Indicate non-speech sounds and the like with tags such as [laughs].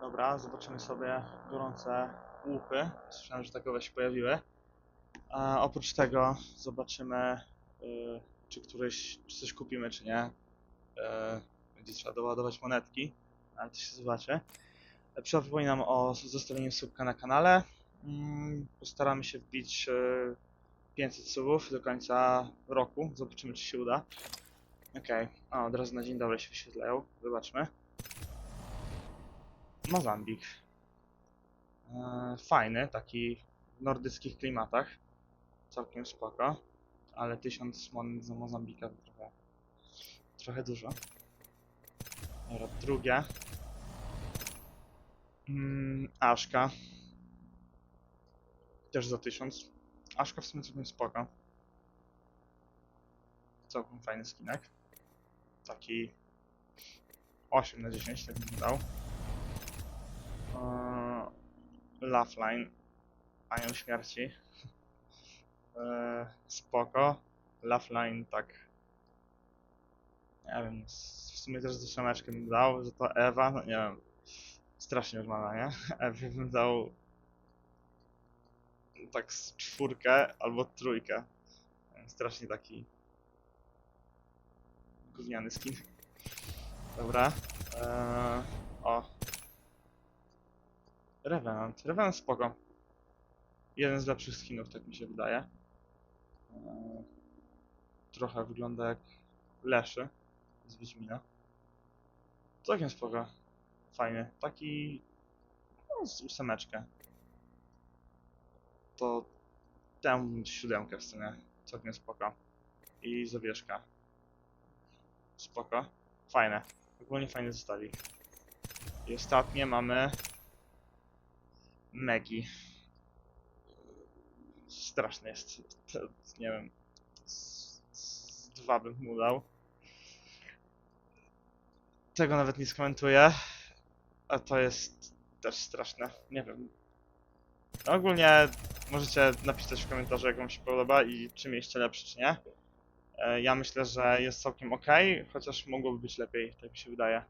Dobra, zobaczymy sobie gorące łupy. Słyszałem, że takowe się pojawiły. A oprócz tego zobaczymy, y, czy któryś, czy coś kupimy, czy nie. Y, Będzie trzeba doładować monetki, ale to się zobaczy. E, Przypominam o zostawieniu subka na kanale. Mm, Postaramy się wbić y, 500 subów do końca roku. Zobaczymy, czy się uda. Okej, o, od razu na dzień dobry się wyświetlają. Zobaczmy. Mozambik. E, fajny, taki w nordyckich klimatach. Całkiem spoko. Ale 1000 monet za Mozambika to trochę, trochę dużo. Dobra, drugie. Mm, Aszka. Też za 1000. Aszka w sumie całkiem spoko. Całkiem fajny skinek. Taki 8 na 10, tak bym dał. Laughlin. Anioł śmierci. Eee, spoko. Laughlin tak. Nie wiem, w sumie też za szameczkę bym dał, że to Ewa, no nie wiem. Strasznie mama, nie? [laughs] Ewie bym dał tak z czwórkę albo trójkę. Strasznie taki gówniany skin. Dobra. Eee. Revenant. Revenant spoko. Jeden z lepszych skinów, tak mi się wydaje. Eee, trochę wygląda jak Leszy z Wiedźmina. Całkiem spoko. Fajny. Taki no, z ósemeczkę. To tę siódemkę w sumie. Całkiem spoko. I zawieszka. Spoko. Fajne. Ogólnie fajny zestawik. I ostatnie mamy Megi. Straszny jest. To, nie wiem. Z, z dwa bym mu dał. Tego nawet nie skomentuję. A to jest też straszne. Nie wiem. Ogólnie możecie napisać w komentarzu, jak wam się podoba i czy mieliście lepszy, czy nie. E, Ja myślę, że jest całkiem ok, chociaż mogłoby być lepiej, tak mi się wydaje.